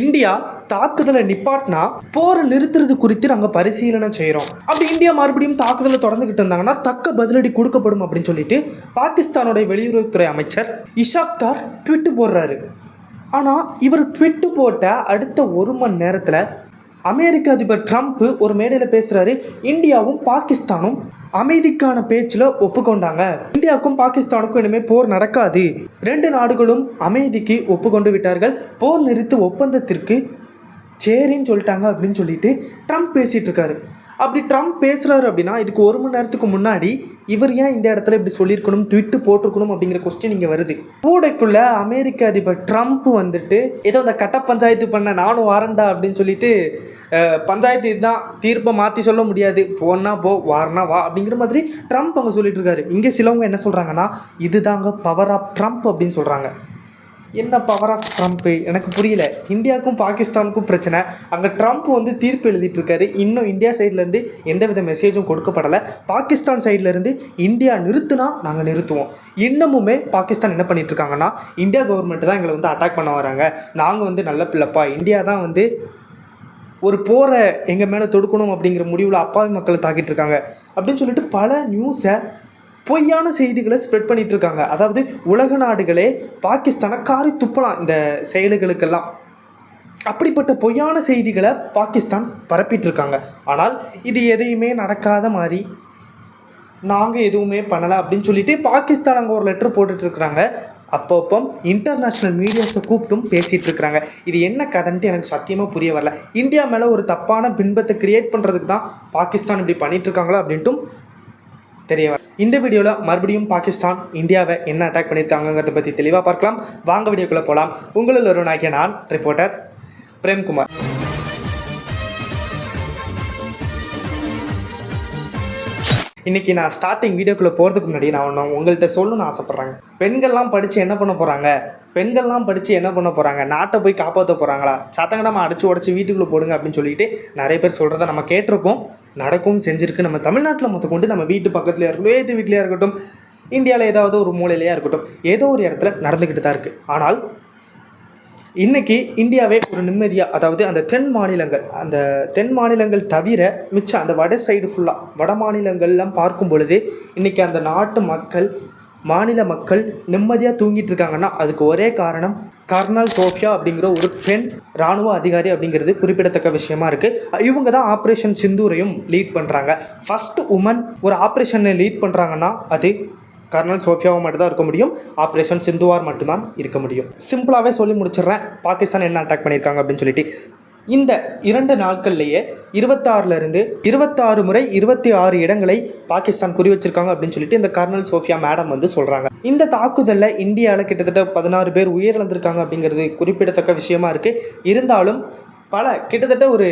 India தாக்குதலை நிப்பாட்டினா போரை நிறுத்துறது குறித்து நாங்கள் பரிசீலனை செய்கிறோம் அப்படி இந்தியா மறுபடியும் தாக்குதலை தொடர்ந்துகிட்டு இருந்தாங்கன்னா தக்க பதிலடி கொடுக்கப்படும் அப்படின்னு சொல்லிட்டு பாகிஸ்தானுடைய வெளியுறவுத்துறை அமைச்சர் இஷாக்தார் ட்விட்டு போடுறாரு. ஆனால் இவர் ட்விட்டு போட்ட அடுத்த ஒரு மணி நேரத்தில் அமெரிக்க அதிபர் ட்ரம்ப் ஒரு மேடையில் பேசுகிறாரு இந்தியாவும் பாகிஸ்தானும் அமைதிக்கான பேச்சில் ஒப்புக்கொண்டாங்க. இந்தியாவுக்கும் பாகிஸ்தானுக்கும் இனிமேல் போர் நடக்காது. ரெண்டு நாடுகளும் அமைதிக்கு ஒப்புக்கொண்டு விட்டார்கள். போர் நிறுத்த ஒப்பந்தத்திற்கு சரின்னு சொல்லிட்டாங்க அப்படின்னு சொல்லிட்டு ட்ரம்ப் பேசிகிட்டு இருக்காரு. அப்படி ட்ரம்ப் பேசுகிறாரு அப்படின்னா இதுக்கு ஒரு மணி நேரத்துக்கு முன்னாடி இவர் ஏன் இந்த இடத்துல இப்படி சொல்லியிருக்கணும் ட்விட்டு போட்டிருக்கணும் அப்படிங்கிற கொஸ்டின் இங்கே வருது. கூடைக்குள்ள அமெரிக்க அதிபர் ட்ரம்ப் வந்துட்டு ஏதோ இந்த கட்ட பஞ்சாயத்து பண்ண நானும் வாரண்டா அப்படின்னு சொல்லிட்டு பஞ்சாயத்து இதுதான் தீர்ப்பை மாற்றி சொல்ல முடியாது. போனா போ வாரனா வா அப்படிங்கிற மாதிரி ட்ரம்ப் அங்கே சொல்லிட்டு இருக்காரு. இங்கே சிலவங்க என்ன சொல்கிறாங்கன்னா இதுதாங்க பவர் ஆஃப் ட்ரம்ப் அப்படின்னு சொல்கிறாங்க என்ன பவர் ஆஃப் ட்ரம்ப்பு எனக்கு புரியல. இந்தியாவுக்கும் பாகிஸ்தானுக்கும் பிரச்சனை. அங்கே ட்ரம்ப் வந்து தீர்ப்பு எழுதிட்டுருக்காரு. இன்னும் இந்தியா சைட்லேருந்து எந்தவித மெசேஜும் கொடுக்கப்படலை. பாகிஸ்தான் சைட்லேருந்து இந்தியா நிறுத்துனா நாங்கள் நிறுத்துவோம். இன்னமுமே பாகிஸ்தான் என்ன பண்ணிட்டு இருக்காங்கன்னா இந்தியா கவர்மெண்ட் தான் எங்களை வந்து அட்டாக் பண்ண வராங்க. நாங்கள் வந்து நல்ல பிள்ளைப்பா. இந்தியா தான் வந்து ஒரு போரை எங்கள் மேலே தொடுக்கணும் அப்படிங்கிற முடிவில் அப்பாவி மக்களை தாக்கிட்டு இருக்காங்க அப்படின்னு சொல்லிட்டு பல நியூஸை பொய்யான செய்திகளை ஸ்ப்ரெட் பண்ணிட்டு இருக்காங்க அதாவது உலக நாடுகளே பாகிஸ்தானை காரி துப்பலாம் இந்த செயல்களுக்கெல்லாம். அப்படிப்பட்ட பொய்யான செய்திகளை பாகிஸ்தான் பரப்பிட்டு இருக்காங்க ஆனால் இது எதையுமே நடக்காத மாதிரி நாங்கள் எதுவுமே பண்ணலை அப்படின்னு சொல்லிட்டு பாகிஸ்தான் அங்கே ஒரு லெட்டர் போட்டுட்டு இருக்கிறாங்க அப்பப்போ இன்டர்நேஷ்னல் மீடியாஸை கூப்பிட்டும் பேசிகிட்டு இருக்கிறாங்க இது என்ன கதைன்ட்டு எனக்கு சத்தியமாக புரிய வரல. இந்தியா மேலே ஒரு தப்பான பின்பத்தை கிரியேட் பண்ணுறதுக்கு தான் பாகிஸ்தான் இப்படி பண்ணிகிட்ருக்காங்களா அப்படின்ட்டும் தெரிய வர இந்த வீடியோவில் மறுபடியும் பாகிஸ்தான் இந்தியாவை என்ன அட்டாக் பண்ணியிருக்காங்கங்கிறத பற்றி தெளிவாக பார்க்கலாம். வாங்க வீடியோக்குள்ளே போகலாம் உங்களில் ஒருவனாகிய நான் ரிப்போர்ட்டர் பிரேம்குமார். இன்னைக்கு நான் ஸ்டார்டிங் வீடியோக்குள்ளே போகிறதுக்கு முன்னாடி நான் ஒன்று உங்கள்கிட்ட சொல்லணும்னு ஆசைப்பட்றாங்க. பெண்கள்லாம் படித்து என்ன பண்ண போகிறாங்க பெண்கள்லாம் படித்து என்ன பண்ண போகிறாங்க நாட்டை போய் காப்பாற்ற போகிறாங்களா சத்தங்கடமாக அடிச்சு உடச்சி வீட்டுக்குள்ளே போடுங்க அப்படின்னு சொல்லிட்டு நிறைய பேர் சொல்கிறத நம்ம கேட்டிருப்போம். நடக்கும் செஞ்சுருக்கு. நம்ம தமிழ்நாட்டில் மொத்த கொண்டு நம்ம வீட்டு பக்கத்துலேயே இருக்கட்டும் ஏது வீட்லேயே இருக்கட்டும் இந்தியாவில் ஏதாவது ஒரு மூலையிலையாக இருக்கட்டும் ஏதோ ஒரு இடத்துல நடந்துக்கிட்டு தான் இருக்குது ஆனால் இன்றைக்கி இந்தியாவே ஒரு நிம்மதியாக அதாவது அந்த தென் மாநிலங்கள் அந்த தென் மாநிலங்கள் தவிர மிச்சம் அந்த வட சைடு ஃபுல்லாக வட மாநிலங்கள்லாம் பார்க்கும் பொழுது இன்றைக்கி அந்த நாட்டு மக்கள் மாநில மக்கள் நிம்மதியாக தூங்கிட்டு இருக்காங்கன்னா அதுக்கு ஒரே காரணம் கர்னல் சோஃபியா அப்படிங்கிற ஒரு பெண் இராணுவ அதிகாரி அப்படிங்கிறது குறிப்பிடத்தக்க விஷயமா இருக்குது இவங்க தான் ஆப்ரேஷன் சிந்தூரையும் லீட் பண்ணுறாங்க ஃபஸ்ட் உமன் ஒரு ஆப்ரேஷனை லீட் பண்ணுறாங்கன்னா அது கர்னல் சோஃபியாவும் மட்டும் தான் இருக்க முடியும். ஆப்ரேஷன் சிந்துவார் மட்டும்தான் இருக்க முடியும். சிம்பிளாகவே சொல்லி முடிச்சிடுறேன். பாகிஸ்தான் என்ன அட்டாக் பண்ணியிருக்காங்க அப்படின்னு சொல்லிட்டு. இந்த இரண்டு நாட்கள்லேயே இருபத்தாறுலேருந்து இருபத்தாறு முறை இருபத்தி ஆறு இடங்களை பாகிஸ்தான் குறி வச்சிருக்காங்க அப்படின்னு சொல்லிட்டு இந்த கர்னல் சோஃபியா மேடம் வந்து சொல்கிறாங்க இந்த தாக்குதலில் இந்தியாவில் கிட்டத்தட்ட பதினாறு பேர் உயிரிழந்திருக்காங்க அப்படிங்கிறது குறிப்பிடத்தக்க விஷயமா இருக்குது இருந்தாலும் பல கிட்டத்தட்ட ஒரு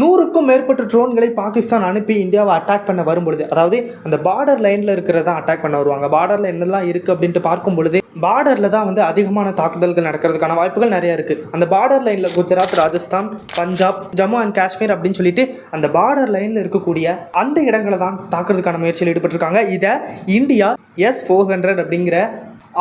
நூறுக்கும் மேற்பட்ட ட்ரோன்களை பாகிஸ்தான் அனுப்பி இந்தியாவை அட்டாக் பண்ண வரும்பொழுது அதாவது அந்த பார்டர் லைனில் இருக்கிறதா அட்டாக் பண்ண வருவாங்க. பார்டரில் என்னெல்லாம் இருக்குது அப்படின்ட்டு பார்க்கும் பொழுது பார்டரில் தான் வந்து அதிகமான தாக்குதல்கள் நடக்கிறதுக்கான வாய்ப்புகள் நிறைய இருக்குது அந்த பார்டர் லைனில் குஜராத் ராஜஸ்தான் பஞ்சாப் ஜம்மு அண்ட் காஷ்மீர் அப்படின்னு சொல்லிட்டு அந்த பார்டர் லைனில் இருக்கக்கூடிய அந்த இடங்களை தான் தாக்குறதுக்கான முயற்சியில் ஈடுபட்டிருக்காங்க. இதை இந்தியா எஸ் ஃபோர் ஹண்ட்ரட் அப்படிங்கிற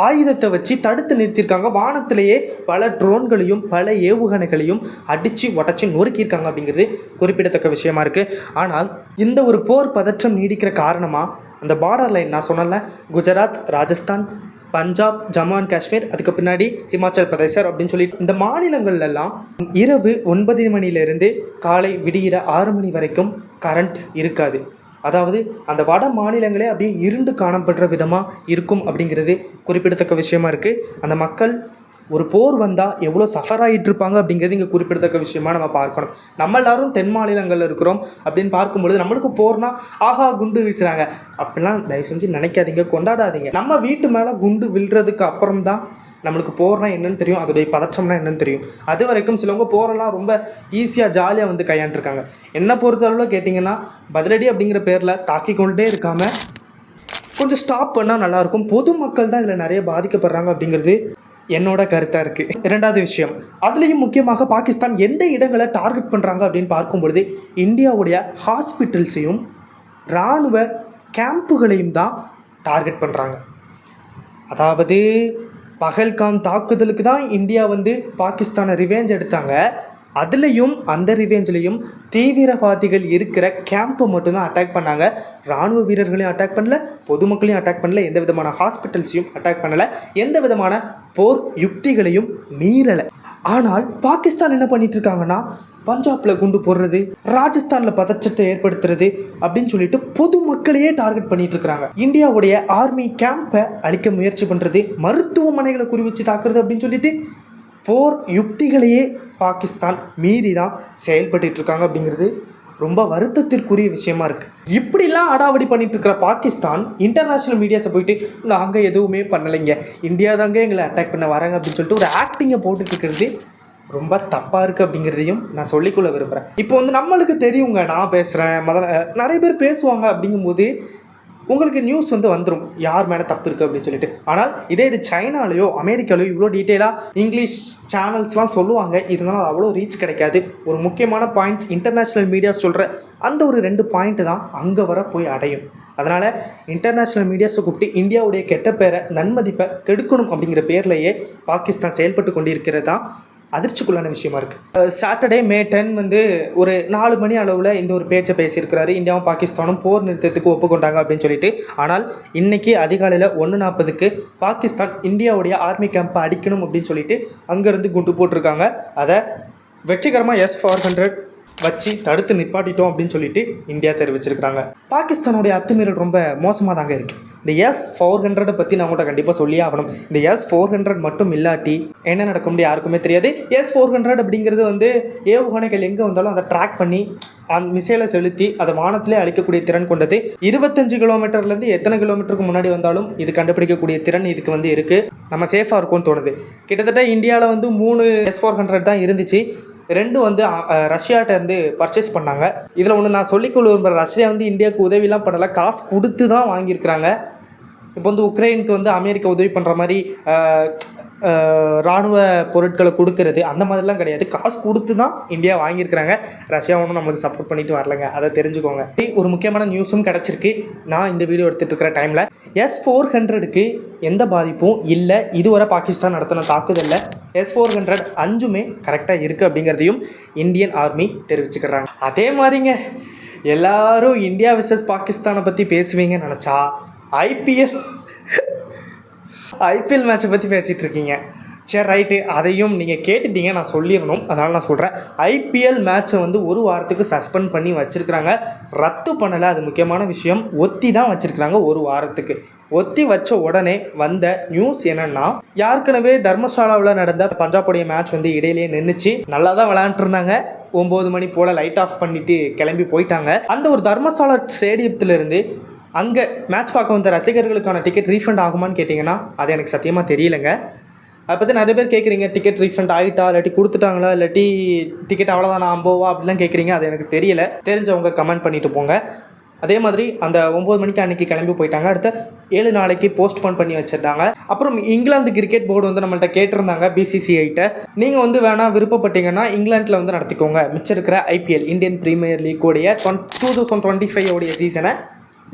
ஆயுதத்தை வச்சு தடுத்து நிறுத்தியிருக்காங்க. வானத்திலேயே பல ட்ரோன்களையும் பல ஏவுகணைகளையும் அடித்து உடச்சி நொறுக்கியிருக்காங்க அப்படிங்கிறது குறிப்பிடத்தக்க விஷயமா இருக்குது ஆனால் இந்த ஒரு போர் பதற்றம் நீடிக்கிற காரணமாக அந்த பார்டர் லைன் நான் சொன்னல குஜராத் ராஜஸ்தான் பஞ்சாப் ஜம்மு அண்ட் காஷ்மீர் அதுக்கு பின்னாடி ஹிமாச்சல் பிரதேசர் அப்படின்னு சொல்லி இந்த மாநிலங்கள்லாம் இரவு ஒன்பது மணியிலிருந்து காலை விடிகிற ஆறு மணி வரைக்கும் கரண்ட் இருக்காது. அதாவது அந்த வட மாநிலங்களே அப்படியே இருண்டு காணப்படுற விதமாக இருக்கும் அப்படிங்கிறது குறிப்பிடத்தக்க விஷயமா இருக்குது அந்த மக்கள் ஒரு போர் வந்தால் எவ்வளோ சஃபர் ஆகிட்டு இருப்பாங்க அப்படிங்கிறது இங்கே குறிப்பிடத்தக்க விஷயமா நம்ம பார்க்கணும். நம்ம எல்லாரும் தென் மாநிலங்களில் இருக்கிறோம் அப்படின்னு பார்க்கும்பொழுது நம்மளுக்கு போர்னா ஆஹா குண்டு வீசுகிறாங்க அப்படிலாம் தயவு செஞ்சு நினைக்காதீங்க கொண்டாடாதீங்க. நம்ம வீட்டு மேலே குண்டு விழுறதுக்கு அப்புறம் தான் நம்மளுக்கு போர்னா என்னன்னு தெரியும் அதோடைய பதற்றம்னா என்னன்னு தெரியும். அது வரைக்கும் சிலவங்க போரெல்லாம் ரொம்ப ஈஸியாக ஜாலியாக வந்து கையாண்டுருக்காங்க. என்ன பொறுத்தளவில் கேட்டிங்கன்னா பதிலடி அப்படிங்கிற பேரில் தாக்கி கொண்டே இருக்காமல் கொஞ்சம் ஸ்டாப் பண்ணால் நல்லாயிருக்கும். பொதுமக்கள் தான் இதில் நிறைய பாதிக்கப்படுறாங்க அப்படிங்கிறது என்னோட கருத்தாக இருக்குது இரண்டாவது விஷயம் அதுலேயும் முக்கியமாக பாகிஸ்தான் எந்த இடங்களை டார்கெட் பண்ணுறாங்க அப்படின்னு பார்க்கும் பொழுது இந்தியாவுடைய ஹாஸ்பிட்டல்ஸையும் இராணுவ கேம்புகளையும் தான் டார்கெட் பண்ணுறாங்க அதாவது பகல்காம் தாக்குதலுக்கு தான் இந்தியா வந்து பாகிஸ்தானை ரிவேஞ்ச் எடுத்தாங்க. அதுலேயும் அந்த ரிவேஞ்சிலையும் தீவிரவாதிகள் இருக்கிற கேம்பை மட்டும்தான் அட்டாக் பண்ணாங்க. ராணுவ வீரர்களையும் அட்டாக் பண்ணல பொதுமக்களையும் அட்டாக் பண்ணல எந்த விதமான ஹாஸ்பிட்டல்ஸையும் அட்டாக் பண்ணலை எந்த விதமான போர் யுக்திகளையும் மீறலை. ஆனால் பாகிஸ்தான் என்ன பண்ணிட்டு இருக்காங்கன்னா பஞ்சாப்ல குண்டு போடுறது ராஜஸ்தான்ல பதற்றத்தை ஏற்படுத்துறது அப்படின்னு சொல்லிட்டு பொதுமக்களையே டார்கெட் பண்ணிட்டு இருக்காங்க இந்தியாவுடைய ஆர்மி கேம்பை அழிக்க முயற்சி பண்றது மருத்துவமனைகளை குறி வச்சு தாக்குறது அப்படின்னு சொல்லிட்டு போர் யுக்திகளையே பாகிஸ்தான் மீறி தான் செயல்பட்டு இருக்காங்க அப்படிங்கிறது ரொம்ப வருத்தத்திற்குரிய விஷயமா இருக்கு. இப்படிலாம் அடாவடி பண்ணிட்டு இருக்கிற பாகிஸ்தான் இன்டர்நேஷனல் மீடியாஸை போயிட்டு நாங்கள் எதுவுமே பண்ணலைங்க. இந்தியா தாங்க எங்களை அட்டாக் பண்ண வராங்க அப்படின்னு சொல்லிட்டு ஒரு ஆக்டிங்கை போட்டுட்டு இருக்கிறது ரொம்ப தப்பாக இருக்குது அப்படிங்கிறதையும் நான் சொல்லிக்கொள்ள விரும்புகிறேன் இப்போ வந்து நம்மளுக்கு தெரியுங்க நான் பேசுகிறேன் மத நிறைய பேர் பேசுவாங்க அப்படிங்கும்போது உங்களுக்கு நியூஸ் வந்து வந்துடும் யார் மேலே தப்பு இருக்குது அப்படின்னு சொல்லிட்டு. ஆனால் இதே இது சைனாலேயோ அமெரிக்காலையோ இவ்வளோ டீட்டெயிலாக இங்கிலீஷ் சேனல்ஸ்லாம் சொல்லுவாங்க. இருந்தாலும் அது அவ்வளோ ரீச் கிடைக்காது. ஒரு முக்கியமான பாயிண்ட்ஸ் இன்டர்நேஷ்னல் மீடியாஸ் சொல்கிற அந்த ஒரு ரெண்டு பாயிண்ட்டு தான் அங்கே வர போய் அடையும். அதனால் இன்டர்நேஷ்னல் மீடியாஸை கூப்பிட்டு இந்தியாவுடைய கெட்ட பேரை நன்மதிப்பை கெடுக்கணும் அப்படிங்கிற பேர்லேயே பாகிஸ்தான் செயல்பட்டு கொண்டிருக்கிறது தான் அதிர்ச்சிக்குள்ளான விஷயமா இருக்குது சாட்டர்டே மே டென் வந்து ஒரு நாலு மணி அளவில் இந்த ஒரு பேச்சை பேசியிருக்கிறாரு. இந்தியாவும் பாகிஸ்தானும் போர் நிறுத்தத்துக்கு ஒப்புக்கொண்டாங்க அப்படின்னு சொல்லிட்டு. ஆனால் இன்னைக்கு அதிகாலையில் ஒன்று நாற்பதுக்கு பாகிஸ்தான் இந்தியாவுடைய ஆர்மி கேம்பை அடிக்கணும் அப்படின்னு சொல்லிட்டு அங்கேருந்து குண்டு போட்டிருக்காங்க. அதை வெற்றிகரமாக எஸ் ஃபோர் ஹண்ட்ரட் வச்சு தடுத்து நிப்பாட்டிட்டோம் அப்படின்னு சொல்லிட்டு இந்தியா தெரிவிச்சிருக்கிறாங்க. பாகிஸ்தானுடைய அத்துமீறல் ரொம்ப மோசமாக தாங்க இருக்குது இந்த எஸ் ஃபோர் ஹண்ட்ரடை பற்றி நான் உங்கள்கிட்ட கண்டிப்பாக சொல்லியே ஆகணும். இந்த எஸ் ஃபோர் ஹண்ட்ரட் மட்டும் இல்லாட்டி என்ன நடக்கும்னு யாருக்குமே தெரியாது. எஸ் ஃபோர் ஹண்ட்ரட் அப்படிங்கிறது வந்து ஏவுகணைகள் எங்கே வந்தாலும் அதை ட்ராக் பண்ணி அந்த மிசைலை செலுத்தி அதை வானத்திலே அழிக்கக்கூடிய திறன் கொண்டது. இருபத்தஞ்சு கிலோமீட்டர்லேருந்து எத்தனை கிலோமீட்டருக்கு முன்னாடி வந்தாலும் இது கண்டுபிடிக்கக்கூடிய திறன் இதுக்கு வந்து இருக்குது நம்ம சேஃபாக இருக்கும்னு தோணுது. கிட்டத்தட்ட இந்தியாவில் வந்து மூணு எஸ் ஃபோர் ஹண்ட்ரட் தான் இருந்துச்சு. ரெண்டும் வந்து ரஷ்யாட்ட இருந்து பர்ச்சேஸ் பண்ணாங்க. இதில் ஒன்று நான் சொல்லிக்கொள்ள விரும்புகிறேன் ரஷ்யா வந்து இந்தியாவுக்கு உதவிலாம் பண்ணலை. காசு கொடுத்து தான் வாங்கியிருக்கிறாங்க. இப்போ வந்து உக்ரைனுக்கு வந்து அமெரிக்கா உதவி பண்ணுற மாதிரி ராணுவ பொருட்களை கொடுக்கறது அந்த மாதிரிலாம் கிடையாது. காசு கொடுத்து தான் இந்தியா வாங்கியிருக்கிறாங்க. ரஷ்யா ஒன்றும் நம்மளுக்கு சப்போர்ட் பண்ணிட்டு வரலங்க. அதை தெரிஞ்சுக்கோங்க. ஒரு முக்கியமான நியூஸும் கிடச்சிருக்கு. நான் இந்த வீடியோ எடுத்துகிட்டு இருக்கிற டைமில் எஸ் ஃபோர் ஹண்ட்ரடுக்கு எந்த பாதிப்பும் இல்லை. இதுவரை பாகிஸ்தான் நடத்தின தாக்குதலில் எஸ் ஃபோர் ஹண்ட்ரட் அஞ்சுமே கரெக்டாக இருக்குது அப்படிங்கிறதையும் இந்தியன் ஆர்மி தெரிவிச்சுக்கிறாங்க. அதே மாதிரிங்க எல்லாரும் இந்தியா விசஸ் பாகிஸ்தானை பற்றி பேசுவீங்கன்னு நினச்சா ஐபிஎல் ஐபிஎல் மேட்ச்சை பற்றி பேசிகிட்டு இருக்கீங்க சரி ரைட்டு அதையும் நீங்கள் கேட்டுட்டீங்க நான் சொல்லிடணும். அதனால் நான் சொல்கிறேன் ஐபிஎல் மேட்ச்சை வந்து ஒரு வாரத்துக்கு சஸ்பெண்ட் பண்ணி வச்சுருக்கிறாங்க. ரத்து பண்ணலை அது முக்கியமான விஷயம். ஒத்தி தான் வச்சுருக்கிறாங்க ஒரு வாரத்துக்கு. ஒத்தி வச்ச உடனே வந்த நியூஸ் என்னன்னா யாருக்கனவே தர்மசாலாவில் நடந்த பஞ்சாபுடைய மேட்ச் வந்து இடையிலேயே நின்றுச்சு நல்லா தான் விளையாண்டுருந்தாங்க. ஒம்பது மணி போல் லைட் ஆஃப் பண்ணிட்டு கிளம்பி போயிட்டாங்க. அந்த ஒரு தர்மசாலா ஸ்டேடியத்துலேருந்து அங்கே மேட்ச் பார்க்க வந்த ரசிகர்களுக்கான டிக்கெட் ரீஃபண்ட் ஆகுமான்னு கேட்டிங்கன்னா அது எனக்கு சத்தியமாக தெரியலைங்க. அதை பற்றி நிறைய பேர் கேட்குறீங்க டிக்கெட் ரீஃபண்ட் ஆகிட்டா இல்லாட்டி கொடுத்துட்டாங்களா இல்லாட்டி டிக்கெட் அவ்வளோதானா ஐம்பதுவா அப்படிலாம் கேட்குறீங்க அது எனக்கு தெரியல. தெரிஞ்சவங்க கமெண்ட் பண்ணிட்டு போங்க. அதே மாதிரி அந்த ஒம்பது மணிக்கு அன்னைக்கு கிளம்பி போயிட்டாங்க. அடுத்த ஏழு நாளைக்கு போஸ்ட்போன் பண்ணி வச்சிருந்தாங்க. அப்புறம் இங்கிலாந்து கிரிக்கெட் போர்டு வந்து நம்மள்ட்ட கேட்டிருந்தாங்க பிசிசிஐட்ட நீங்கள் வந்து வேணால் விருப்பப்பட்டீங்கன்னா இங்கிலாந்தில் வந்து நடத்திக்கோங்க. மிச்சம் இருக்கிற ஐபிஎல் இந்தியன் பிரீமியர் லீக் உடைய டூ தௌசண்ட் டுவெண்ட்டி ஃபைவ் உடைய சீசனை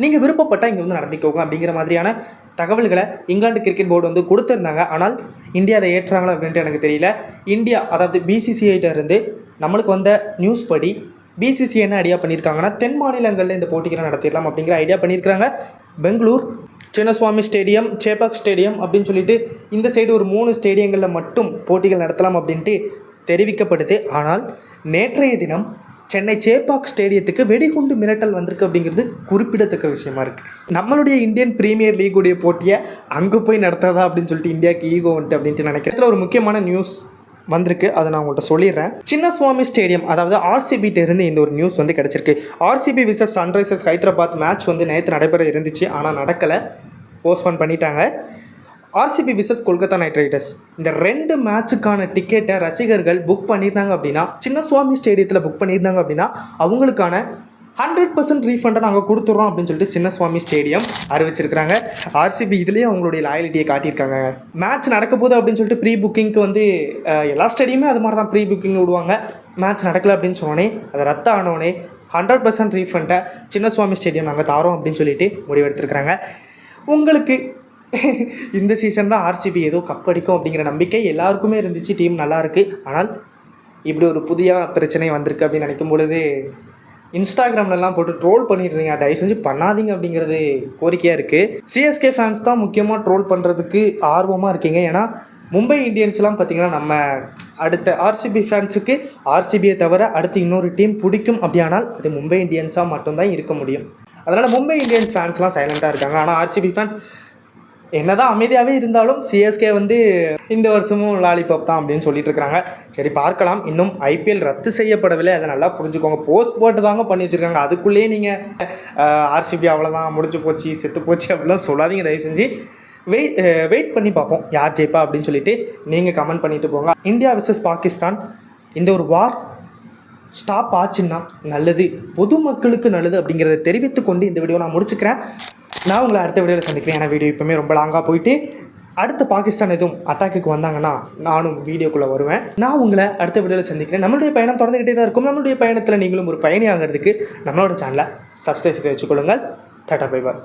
நீங்கள் விருப்பப்பட்டால் இங்கே வந்து நடத்திக்கோங்க அப்படிங்கிற மாதிரியான தகவல்களை இங்கிலாந்து கிரிக்கெட் போர்டு வந்து கொடுத்துருந்தாங்க. ஆனால் இந்தியா அதை ஏற்றாங்களா அப்படின்ட்டு எனக்கு தெரியல. இந்தியா அதாவது பிசிசிஐட்ட இருந்து நம்மளுக்கு வந்த நியூஸ் படி பிசிசி என்ன ஐடியா பண்ணியிருக்காங்கன்னா தென் மாநிலங்களில் இந்த போட்டிகளை நடத்திடலாம் அப்படிங்கிற ஐடியா பண்ணியிருக்காங்க பெங்களூர் சின்னசுவாமி ஸ்டேடியம் சேப்பாக் ஸ்டேடியம் அப்படின்னு சொல்லிட்டு இந்த சைடு ஒரு மூணு ஸ்டேடியங்களில் மட்டும் போட்டிகள் நடத்தலாம் அப்படின்ட்டு தெரிவிக்கப்படுது. ஆனால் நேற்றைய தினம் சென்னை சேப்பாக் ஸ்டேடியத்துக்கு வெடிகுண்டு மிரட்டல் வந்திருக்கு அப்படிங்கிறது குறிப்பிடத்தக்க விஷயமா இருக்குது நம்மளுடைய இந்தியன் பிரீமியர் லீகுடைய போட்டியை அங்கே போய் நடத்தாதா அப்படின்னு சொல்லிட்டு இந்தியாவுக்கு ஈகோ வந்துட்டு அப்படின்ட்டு நினைக்கிறேன். ஒரு முக்கியமான நியூஸ் வந்திருக்கு. அதை நான் உங்கள்கிட்ட சொல்லிடுறேன். சின்னசுவாமி ஸ்டேடியம் அதாவது ஆர்சிபிட்ட இருந்து இந்த ஒரு நியூஸ் வந்து கிடச்சிருக்கு. RCB versus Sunrisers Hyderabad match வந்து நேற்று நடைபெற இருந்துச்சு. ஆனால் நடக்கலை. போஸ்ட்போன் பண்ணிட்டாங்க. RCB versus Kolkata Knight Riders இந்த ரெண்டு மேட்சுக்கான டிக்கெட்டை ரசிகர்கள் புக் பண்ணியிருந்தாங்க அப்படின்னா சின்ன சுவாமி ஸ்டேடியத்தில் புக் பண்ணியிருந்தாங்க அப்படின்னா அவங்களுக்கான ஹண்ட்ரட் பர்சன்ட் ரீஃபண்டை நாங்கள் கொடுத்துட்றோம் அப்படின்னு சொல்லிட்டு சின்னசுவாமி ஸ்டேடியம் அறிவிச்சிருக்கிறாங்க. ஆர்சிபி இதுலேயே அவங்களுடைய லாயலிட்டியை காட்டியிருக்காங்க. மேட்ச் நடக்க போகுது அப்படின்னு சொல்லிட்டு ப்ரீ புக்கிங்க்கு வந்து எல்லா ஸ்டேடியமே அது மாதிரி தான் ப்ரீ புக்கிங் விடுவாங்க. மேட்ச் நடக்கல அப்படின்னு சொன்னோடனே அதை ரத்த ஆனோடனே ஹண்ட்ரட் பர்சன்ட் ரீஃபண்டை சின்னசுவாமி ஸ்டேடியம் நாங்கள் தாரோம் அப்படின்னு சொல்லிட்டு முடிவெடுத்திருக்கிறாங்க. உங்களுக்கு இந்த சீசன் தான் ஆர்சிபி ஏதோ கப் அடிக்கும் அப்படிங்கிற நம்பிக்கை எல்லாருக்குமே இருந்துச்சு. டீம் நல்லா இருக்கு. ஆனால் இப்படி ஒரு புதிய பிரச்சனை வந்திருக்கு அப்படின்னு நினைக்கும் பொழுது இன்ஸ்டாகிராம்லலாம் போட்டு ட்ரோல் பண்ணிடுறீங்க. தயவு செஞ்சு பண்ணாதீங்க அப்படிங்கிறது கோரிக்கையாக இருக்குது சிஎஸ்கே ஃபேன்ஸ் தான் முக்கியமாக ட்ரோல் பண்ணுறதுக்கு ஆர்வமாக இருக்கீங்க. ஏன்னா மும்பை இந்தியன்ஸ்லாம் பார்த்தீங்கன்னா நம்ம அடுத்த ஆர்சிபி ஃபேன்ஸுக்கு ஆர்சிபியை தவிர அடுத்து இன்னொரு டீம் பிடிக்கும் அப்படியானால் அது மும்பை இந்தியன்ஸாக மட்டும்தான் இருக்க முடியும். அதனால் மும்பை இந்தியன்ஸ் ஃபேன்ஸ்லாம் சைலண்ட்டாக இருக்காங்க. ஆனால் ஆர்சிபி ஃபேன் என்னதான் அமைதியாகவே இருந்தாலும் சிஎஸ்கே வந்து இந்த வருஷமும் லாலிபாப் தான் அப்படின்னு சொல்லிட்டு இருக்காங்க. சரி பார்க்கலாம். இன்னும் ஐபிஎல் ரத்து செய்யப்படவில்லை. அதை நல்லா புரிஞ்சுக்கோங்க. போஸ்ட் போட்டு தாங்க பண்ணி வச்சுருக்காங்க. அதுக்குள்ளேயே நீங்கள் ஆர்சிபி அவ்வளோதான் முடிஞ்சு போச்சு செத்து போச்சு அப்படிலாம் சொல்லாதீங்க. தயவு செஞ்சு வெயிட் வெயிட் பண்ணி பார்ப்போம். யார் ஜெயிப்பா அப்படின்னு சொல்லிட்டு நீங்கள் கமெண்ட் பண்ணிட்டு போங்க. India versus Pakistan. இந்த ஒரு வார் ஸ்டாப் ஆச்சுன்னா நல்லது. பொதுமக்களுக்கு நல்லது அப்படிங்கிறத தெரிவித்துக்கொண்டு இந்த வீடியோ நான் முடிச்சுக்கிறேன். நான் உங்களை அடுத்த வீடியோவில் சந்திக்கிறேன். ஏன்னா வீடியோ இப்போமே ரொம்ப லாங்காக போயிட்டு அடுத்த பாகிஸ்தான் எதுவும் அட்டாக்குக்கு வந்தாங்கன்னா நானும் வீடியோக்குள்ளே வருவேன். நான் உங்களை அடுத்த வீடியோவில் சந்திக்கிறேன். நம்மளுடைய பயணம் தொடர்ந்துகிட்டே தான் இருக்கும். நம்மளுடைய பயணத்தில் நீங்களும் ஒரு பயணி ஆகிறதுக்கு நம்மளோட சேனலை சப்ஸ்கிரைப் செய்து வச்சுக்கொள்ளுங்கள். Tata bye bye